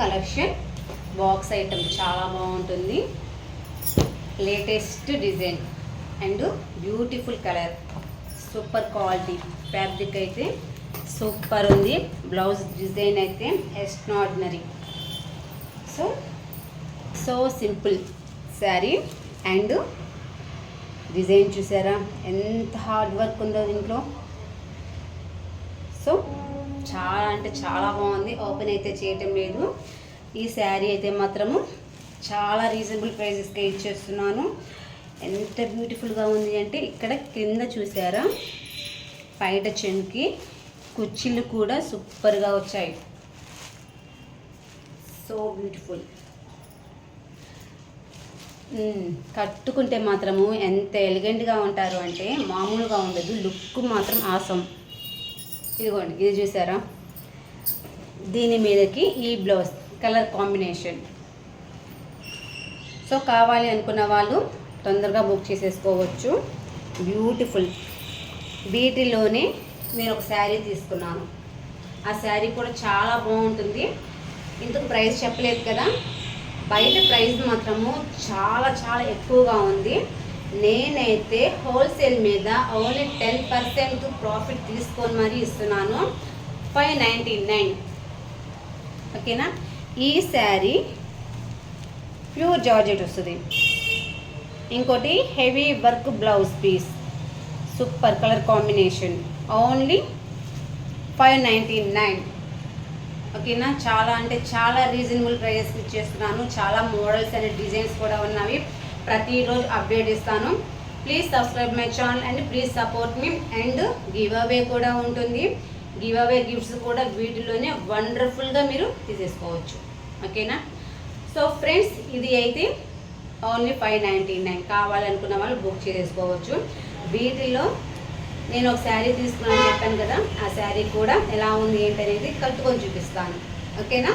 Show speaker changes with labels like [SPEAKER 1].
[SPEAKER 1] Collection. Box item చాలా బాగుంటుంది. Latest design and beautiful colour. Super quality. Fabric అయితే super ఉంది. బ్లౌజ్ డిజైన్ అయితే extraordinary. So so simple sari and design చూసారా? ఎంత హార్డ్ వర్క్ ఉందో దీంట్లో. సో చాలా అంటే చాలా బాగుంది. ఓపెన్ అయితే చేయటం లేదు. ఈ శారీ అయితే మాత్రము చాలా రీజనబుల్ ప్రైజెస్కి ఇచ్చేస్తున్నాను. ఎంత బ్యూటిఫుల్గా ఉంది అంటే ఇక్కడ కింద చూసారా? పైట చెన్కి కుర్చీలు కూడా సూపర్గా వచ్చాయి. సో బ్యూటిఫుల్ కట్టుకుంటే మాత్రము ఎంత ఎలిగెంట్గా ఉంటారు అంటే మామూలుగా ఉండదు. లుక్ మాత్రం ఆసం ఇదిగోండి ఇది చూసారా? దీని మీదకి ఈ బ్లౌజ్ కలర్ కాంబినేషన్. సో కావాలి అనుకున్న వాళ్ళు తొందరగా బుక్ చేసేసుకోవచ్చు. బ్యూటిఫుల్ వీటిలోనే నేను ఒక శారీ తీసుకున్నాను. ఆ శారీ కూడా చాలా బాగుంటుంది. ఇంతకు ప్రైస్ చెప్పలేదు కదా. బయట ప్రైస్ మాత్రము చాలా చాలా ఎక్కువగా ఉంది. నేనైతే హోల్సేల్ మీద ఓన్లీ టెన్ పర్సెంట్ ప్రాఫిట్ తీసుకొని మరీ ఇస్తున్నాను. Five ninety nine. ఓకేనా? ఈ శారీ ప్యూర్ జార్జెట్ వస్తుంది. ఇంకోటి heavy work blouse piece. Super colour combination. Only five ninety nine. ఓకేనా? చాలా అంటే చాలా రీజనబుల్ ప్రైజెస్ ఇచ్చేస్తున్నాను. చాలా మోడల్స్ అండ్ డిజైన్స్ కూడా ఉన్నవి. ప్రతిరోజు అప్డేట్ ఇస్తాను. Please subscribe my channel and please support me and give away కూడా ఉంటుంది. గివ్ అవే గిఫ్ట్స్ కూడా వీటిలోనే వండర్ఫుల్గా మీరు తీసేసుకోవచ్చు. ఓకేనా సో ఫ్రెండ్స్ ఇది అయితే ఓన్లీ ఫైవ్ నైంటీ నైన్ కావాలనుకున్న వాళ్ళు బుక్ చేసుకోవచ్చు వీటిలో నేను ఒక శారీ తీసుకున్నాను చెప్పాను కదా ఆ శారీ కూడా ఎలా ఉంది ఏంటనేది కట్టుకొని చూపిస్తాను. ఓకేనా